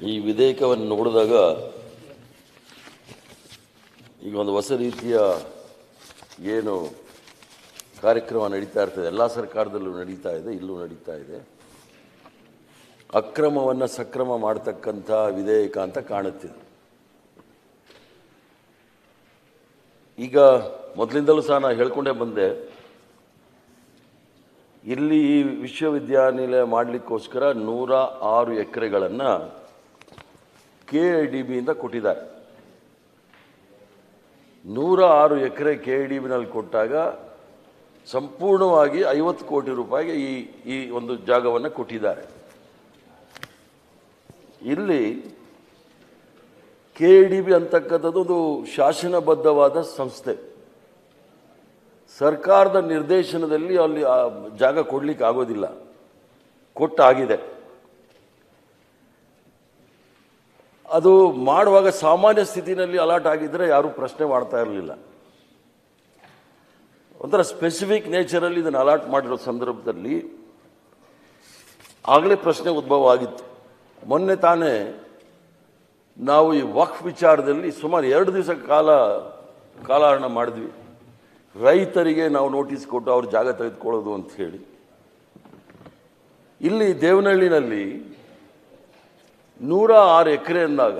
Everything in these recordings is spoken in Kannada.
ಈ ವಿಧೇಯಕವನ್ನು ನೋಡಿದಾಗ ಈಗ ಒಂದು ಹೊಸ ರೀತಿಯ ಏನು ಕಾರ್ಯಕ್ರಮ ನಡೀತಾ ಇರ್ತದೆ. ಎಲ್ಲ ಸರ್ಕಾರದಲ್ಲೂ ನಡೀತಾ ಇದೆ, ಇಲ್ಲೂ ನಡೀತಾ ಇದೆ. ಅಕ್ರಮವನ್ನು ಸಕ್ರಮ ಮಾಡ್ತಕ್ಕಂಥ ವಿಧೇಯಕ ಅಂತ ಕಾಣುತ್ತಿದೆ ಈಗ ಮೊದಲಿಂದಲೂ ಸಹ ನಾನು ಹೇಳ್ಕೊಂಡೇ ಬಂದೆ. ಇಲ್ಲಿ ಈ ವಿಶ್ವವಿದ್ಯಾನಿಲಯ ಮಾಡಲಿಕ್ಕೋಸ್ಕರ ನೂರ ಆರು ಎಕರೆಗಳನ್ನು ಕೆ ಐ ಡಿ ಬಿಯಿಂದ ಕೊಟ್ಟಿದ್ದಾರೆ. ನೂರ ಆರು ಎಕರೆ ಕೆ ಐ ಡಿ ಬಿನಲ್ಲಿ ಕೊಟ್ಟಾಗ ಸಂಪೂರ್ಣವಾಗಿ ಐವತ್ತು ಕೋಟಿ ರೂಪಾಯಿಗೆ ಈ ಈ ಒಂದು ಜಾಗವನ್ನು ಕೊಟ್ಟಿದ್ದಾರೆ. ಇಲ್ಲಿ ಕೆ ಡಿ ಬಿ ಅಂತಕ್ಕಂಥದ್ದು ಒಂದು ಶಾಸನಬದ್ಧವಾದ ಸಂಸ್ಥೆ. ಸರ್ಕಾರದ ನಿರ್ದೇಶನದಲ್ಲಿ ಅಲ್ಲಿ ಜಾಗ ಕೊಡ್ಲಿಕ್ಕೆ ಆಗೋದಿಲ್ಲ. ಕೊಟ್ಟಾಗಿದೆ. ಅದು ಮಾಡುವಾಗ ಸಾಮಾನ್ಯ ಸ್ಥಿತಿನಲ್ಲಿ ಅಲರ್ಟ್ ಆಗಿದ್ದರೆ ಯಾರೂ ಪ್ರಶ್ನೆ ಮಾಡ್ತಾ ಇರಲಿಲ್ಲ. ಒಂಥರ ಸ್ಪೆಸಿಫಿಕ್ ನೇಚರಲ್ಲಿ ಇದನ್ನು ಅಲರ್ಟ್ ಮಾಡಿರೋ ಸಂದರ್ಭದಲ್ಲಿ ಆಗಲೇ ಪ್ರಶ್ನೆ ಉದ್ಭವ ಆಗಿತ್ತು. ಮೊನ್ನೆ ತಾನೇ ನಾವು ಈ ವಕ್ಫ್ ವಿಚಾರದಲ್ಲಿ ಸುಮಾರು ಎರಡು ದಿವಸ ಕಾಲ ಕಾಲಹರಣ ಮಾಡಿದ್ವಿ. ರೈತರಿಗೆ ನಾವು ನೋಟಿಸ್ ಕೊಟ್ಟು ಅವ್ರ ಜಾಗ ತೆಗೆದುಕೊಳ್ಳೋದು ಅಂತ ಹೇಳಿ. ಇಲ್ಲಿ ದೇವನಹಳ್ಳಿನಲ್ಲಿ ನೂರ ಆರು ಎಕರೆ ಅಂದಾಗ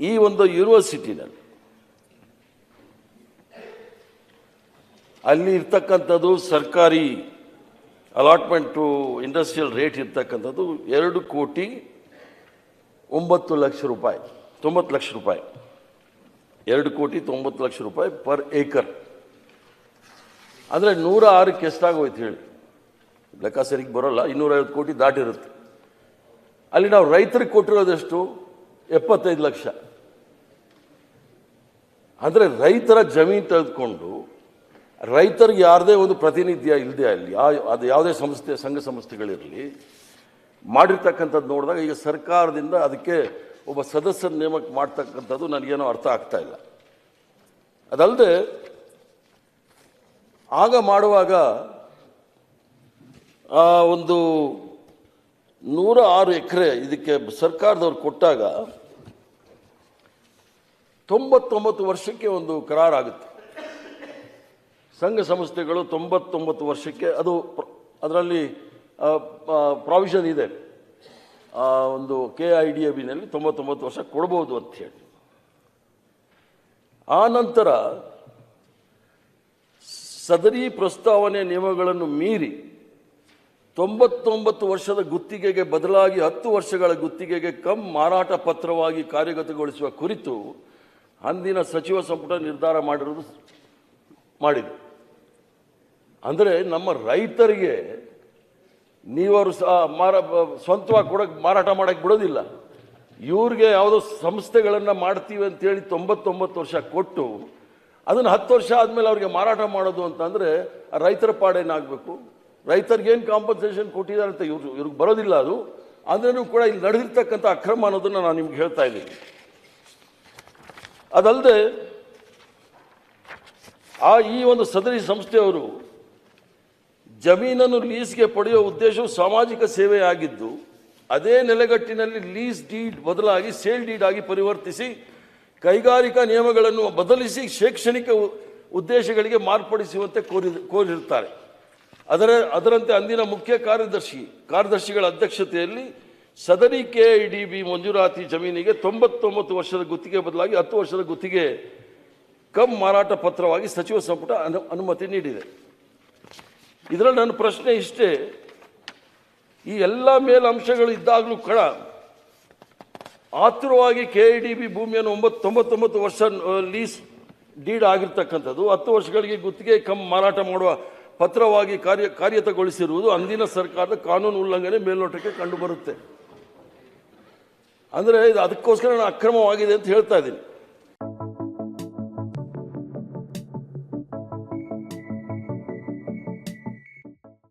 ಈ ಒಂದು ಯೂನಿವರ್ಸಿಟಿನಲ್ಲಿ ಅಲ್ಲಿ ಇರ್ತಕ್ಕಂಥದ್ದು ಸರ್ಕಾರಿ ಅಲಾಟ್ಮೆಂಟು ಇಂಡಸ್ಟ್ರಿಯಲ್ ರೇಟ್ ಇರ್ತಕ್ಕಂಥದ್ದು ಎರಡು ಕೋಟಿ ಒಂಬತ್ತು ಲಕ್ಷ ರೂಪಾಯಿ, ತೊಂಬತ್ತು ಲಕ್ಷ ರೂಪಾಯಿ. ಎರಡು ಕೋಟಿ ತೊಂಬತ್ತು ಲಕ್ಷ ರೂಪಾಯಿ ಪರ್ ಏಕರ್ ಅಂದರೆ ನೂರ ಆರಕ್ಕೆ ಎಷ್ಟಾಗೋಯ್ತು ಹೇಳಿ? ಲೆಕ್ಕ ಸರಿಗೆ ಬರೋಲ್ಲ, ಇನ್ನೂರೈವತ್ತು ಕೋಟಿ ದಾಟಿರುತ್ತೆ. ಅಲ್ಲಿ ನಾವು ರೈತರಿಗೆ ಕೊಟ್ಟಿರೋದೆಷ್ಟು? ಎಪ್ಪತ್ತೈದು ಲಕ್ಷ. ಅಂದರೆ ರೈತರ ಜಮೀನು ತೆಗೆದುಕೊಂಡು ರೈತರಿಗೆ ಯಾರದೇ ಒಂದು ಪ್ರತಿನಿಧ್ಯ ಇಲ್ಲದೆ ಅಲ್ಲಿ ಅದು ಯಾವುದೇ ಸಂಸ್ಥೆ, ಸಂಘ ಸಂಸ್ಥೆಗಳಿರಲಿ, ಮಾಡಿರ್ತಕ್ಕಂಥದ್ದು ನೋಡಿದಾಗ ಈಗ ಸರ್ಕಾರದಿಂದ ಅದಕ್ಕೆ ಒಬ್ಬ ಸದಸ್ಯರ ನೇಮಕ ಮಾಡ್ತಕ್ಕಂಥದ್ದು ನನಗೇನೋ ಅರ್ಥ ಆಗ್ತಾ ಇಲ್ಲ. ಅದಲ್ಲದೆ ಆಗ ಮಾಡುವಾಗ ಒಂದು ನೂರ ಆರು ಎಕರೆ ಇದಕ್ಕೆ ಸರ್ಕಾರದವ್ರು ಕೊಟ್ಟಾಗ ತೊಂಬತ್ತೊಂಬತ್ತು ವರ್ಷಕ್ಕೆ ಒಂದು ಕರಾರಾಗುತ್ತೆ. ಸಂಘ ಸಂಸ್ಥೆಗಳು ತೊಂಬತ್ತೊಂಬತ್ತು ವರ್ಷಕ್ಕೆ ಅದು ಅದರಲ್ಲಿ ಪ್ರಾವಿಷನ್ ಇದೆ. ಆ, ಒಂದು ಕೆ ಐ ಡಿ ಎ ಬಿನಲ್ಲಿ ತೊಂಬತ್ತೊಂಬತ್ತು ವರ್ಷ ಕೊಡ್ಬೋದು ಅಂತ ಹೇಳಿ. ಆ ನಂತರ ಸದರಿ ಪ್ರಸ್ತಾವನೆ ನಿಯಮಗಳನ್ನು ಮೀರಿ ತೊಂಬತ್ತೊಂಬತ್ತು ವರ್ಷದ ಗುತ್ತಿಗೆಗೆ ಬದಲಾಗಿ ಹತ್ತು ವರ್ಷಗಳ ಗುತ್ತಿಗೆಗೆ ಕಮ್ ಮಾರಾಟ ಪತ್ರವಾಗಿ ಕಾರ್ಯಗತಗೊಳಿಸುವ ಕುರಿತು ಅಂದಿನ ಸಚಿವ ಸಂಪುಟ ನಿರ್ಧಾರ ಮಾಡಿರುವುದು ಮಾಡಿದೆ. ಅಂದರೆ ನಮ್ಮ ರೈತರಿಗೆ ನೀವರು ಸಹ ಮಾರ, ಸ್ವಂತವಾಗಿ ಕೊಡಕ್ಕೆ ಮಾರಾಟ ಮಾಡೋಕ್ಕೆ ಬಿಡೋದಿಲ್ಲ. ಇವ್ರಿಗೆ ಯಾವುದೋ ಸಂಸ್ಥೆಗಳನ್ನು ಮಾಡ್ತೀವಿ ಅಂತೇಳಿ ತೊಂಬತ್ತೊಂಬತ್ತು ವರ್ಷ ಕೊಟ್ಟು ಅದನ್ನು ಹತ್ತು ವರ್ಷ ಆದಮೇಲೆ ಅವ್ರಿಗೆ ಮಾರಾಟ ಮಾಡೋದು ಅಂತಂದರೆ ರೈತರ ಪಾಡೇನಾಗಬೇಕು? ರೈತರಿಗೆ ಏನು ಕಾಂಪನ್ಸೇಷನ್ ಕೊಟ್ಟಿದ್ದಾರೆ ಅಂತ ಇವ್ರು ಇವ್ರಿಗೆ ಬರೋದಿಲ್ಲ ಅದು. ಅಂದ್ರೂ ಕೂಡ ಇಲ್ಲಿ ನಡೆದಿರ್ತಕ್ಕಂಥ ಅಕ್ರಮ ಅನ್ನೋದನ್ನು ನಾನು ನಿಮ್ಗೆ ಹೇಳ್ತಾ ಇದ್ದೀನಿ. ಅದಲ್ಲದೆ ಆ ಈ ಒಂದು ಸದರಿ ಸಂಸ್ಥೆಯವರು ಜಮೀನನ್ನು ಲೀಸ್ಗೆ ಪಡೆಯುವ ಉದ್ದೇಶವು ಸಾಮಾಜಿಕ ಸೇವೆಯಾಗಿದ್ದು ಅದೇ ನೆಲೆಗಟ್ಟಿನಲ್ಲಿ ಲೀಸ್ ಡೀಡ್ ಬದಲಾಗಿ ಸೇಲ್ ಡೀಡ್ ಆಗಿ ಪರಿವರ್ತಿಸಿ, ಕೈಗಾರಿಕಾ ನಿಯಮಗಳನ್ನು ಬದಲಿಸಿ ಶೈಕ್ಷಣಿಕ ಉದ್ದೇಶಗಳಿಗೆ ಮಾರ್ಪಡಿಸುವಂತೆ ಕೋರಿ ಕೋರಿರುತ್ತಾರೆ. ಅದರ ಅದರಂತೆ ಅಂದಿನ ಮುಖ್ಯ ಕಾರ್ಯದರ್ಶಿ, ಕಾರ್ಯದರ್ಶಿಗಳ ಅಧ್ಯಕ್ಷತೆಯಲ್ಲಿ ಸದರಿ ಕೆ ಐ ಡಿ ಬಿ ಮಂಜೂರಾತಿ ಜಮೀನಿಗೆ ತೊಂಬತ್ತೊಂಬತ್ತು ವರ್ಷದ ಗುತ್ತಿಗೆ ಬದಲಾಗಿ ಹತ್ತು ವರ್ಷದ ಗುತ್ತಿಗೆ ಕಮ್ ಮಾರಾಟ ಪತ್ರವಾಗಿ ಸಚಿವ ಸಂಪುಟ ಅನು ಅನುಮತಿ ನೀಡಿದೆ. ಇದರಲ್ಲಿ ನನ್ನ ಪ್ರಶ್ನೆ ಇಷ್ಟೇ, ಈ ಎಲ್ಲ ಮೇಲಂಶಗಳು ಇದ್ದಾಗಲೂ ಕಡ ಆತುರವಾಗಿ ಕೆ ಐ ಡಿ ಬಿ ಭೂಮಿಯನ್ನು ಒಂಬತ್ತು ತೊಂಬತ್ತೊಂಬತ್ತು ವರ್ಷ ಲೀಸ್ ಡೀಡ್ ಆಗಿರ್ತಕ್ಕಂಥದ್ದು, ಹತ್ತು ವರ್ಷಗಳಿಗೆ ಗುತ್ತಿಗೆ ಕಮ್ ಮಾರಾಟ ಮಾಡುವ ಪತ್ರವಾಗಿ ಕಾರ್ಯ ಕಾರ್ಯತಗೊಳಿಸಿರುವುದು ಅಂದಿನ ಸರ್ಕಾರದ ಕಾನೂನು ಉಲ್ಲಂಘನೆ ಮೇಲ್ನೋಟಕ್ಕೆ ಕಂಡುಬರುತ್ತೆ. ಅಂದರೆ ಇದು ಅದಕ್ಕೋಸ್ಕರ ನಾನು ಅಕ್ರಮವಾಗಿದೆ ಅಂತ ಹೇಳ್ತಾ ಇದ್ದೀನಿ.